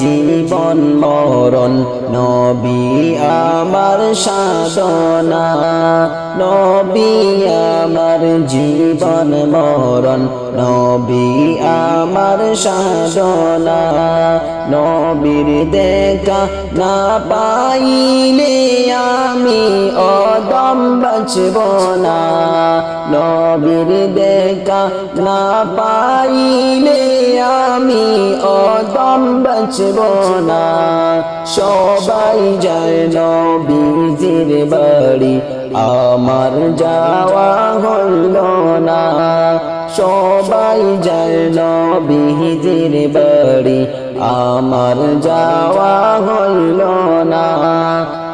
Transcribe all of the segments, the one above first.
জীবন মরণ নবী আমার সাধনা নবী আমার জীবন মরণ নবী আমার সাধনা। দেখা না পাইলে আমি অদম বাঁচব না। নবীর দেখা না পাইলে আমি অদম বাঁচব না। সবাই যায় নবীজির বাড়ি, আমার যাওয়া হইল না। সবাই যায় নবীজির বাড়ি আমার যাওয়া হইল না।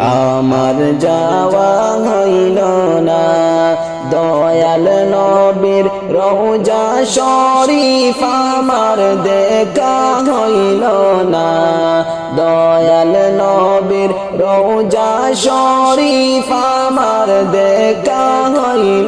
আমার যাওয়া হইল না। দয়াল নবীর রোজা শরীফ আমার দেখা হইল না। দয়াল নবীর রোজা শরীফ আমার দেখা হইল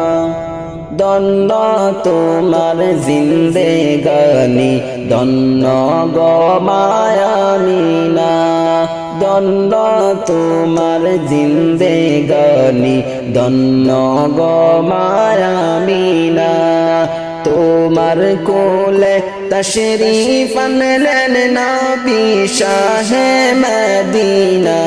দন্ন তোমার জিন্দে গানি দন্ন গমায়ামিনা দন্ন তোমার জিন্দে গানি দন্ন গমায়ামিনা তোমার কোলে তশরিফ আনলেন নবী শাহে মদিনা।